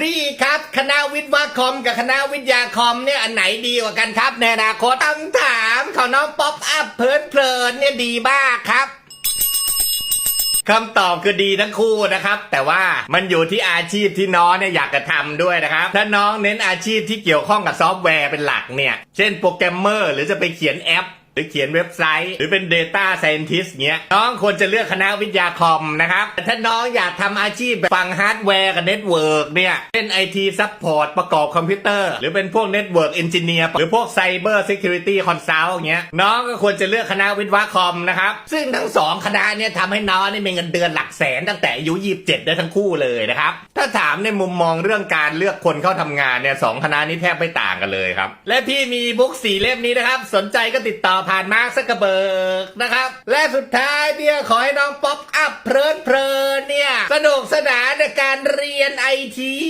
พี่ครับคณะวิทยาคอมกับคณะวิทยาคอมเนี่ยอันไหนดีกว่ากันครับในอนาคตต้งถามของน้องป๊อปอัพเพลินเพลินเนี่ยดีมากครับคำตอบคือดีทั้งคู่นะครับ แต่ว่ามันอยู่ที่อาชีพที่น้องเนี่ยอยากจะทำด้วยนะครับ ถ้าน้องเน้นอาชีพที่เกี่ยวข้องกับซอฟต์แวร์เป็นหลักเนี่ย เช่นโปรแกรมเมอร์หรือจะไปเขียนแอป หรือเขียนเว็บไซต์ หรือเป็น Data Scientist เงี้ย น้องควรจะเลือกคณะวิทยาคอมนะครับ ถ้าน้องอยากทำอาชีพแบบฝั่งฮาร์ดแวร์กับเน็ตเวิร์กเนี่ยเช่น IT Support ประกอบคอมพิวเตอร์ หรือเป็นพวก Network Engineer หรือพวก Cyber Security Consult เงี้ย น้องก็ควรจะเลือกคณะวิทย์วะคอมนะครับ ซึ่งทั้งสองคณะเนี่ยทำให้น้องนี่มีเงินเดือนหลักแสนตั้งแต่อายุ27ได้ทั้งคู่เลยนะครับ ถ้าถามในมุมมองเรื่องการเลือกคนเข้าทำงานเนี่ยสองคณะนี้แทบไม่ต่างกันเลยครับ และพี่มีบุ๊กสี่เล่มนี้นะครับ สนใจก็ติดต่อผ่านมาร์คซักเกอร์เบิร์กนะครับ และสุดท้ายเนี่ยขอให้น้องป๊อปอัพเพลินเพลินเนี่ย สนุกสนานในการเรียนไอที